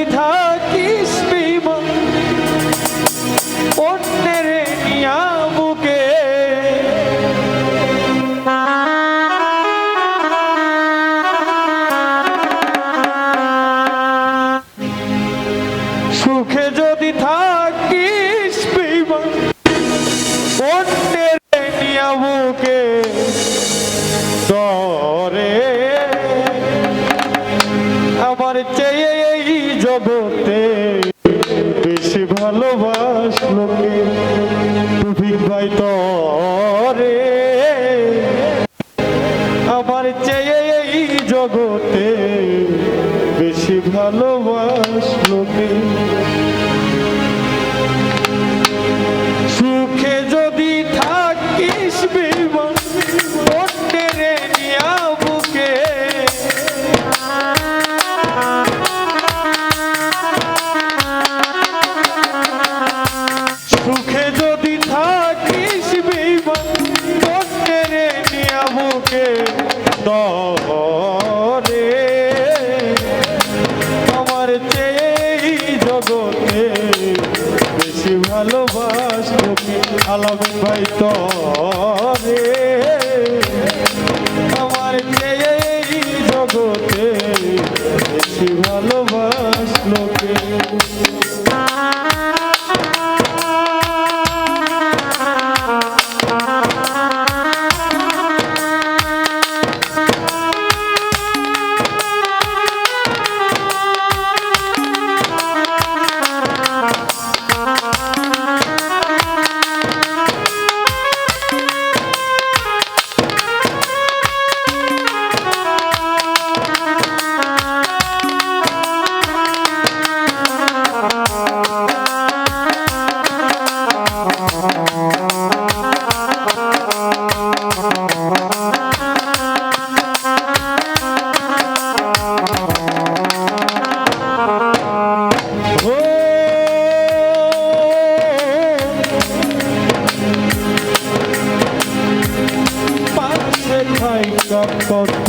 우리 다 বুকে তরে আমার চেয়ে জগতে বেশি ভালোবাস তুমি আলামিন ভাই তো কত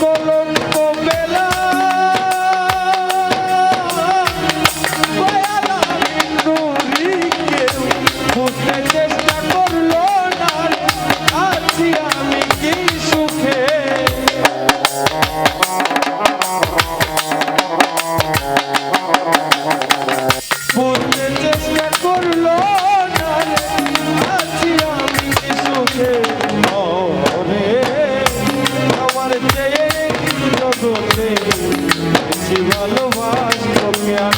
কলম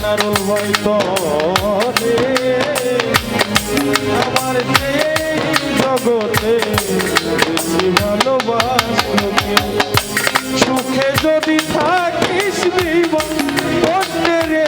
নারুল বৈতরে আমার যে জগতে বেশি ভালোবাসকে সুখে যদি থাকিস অন্যের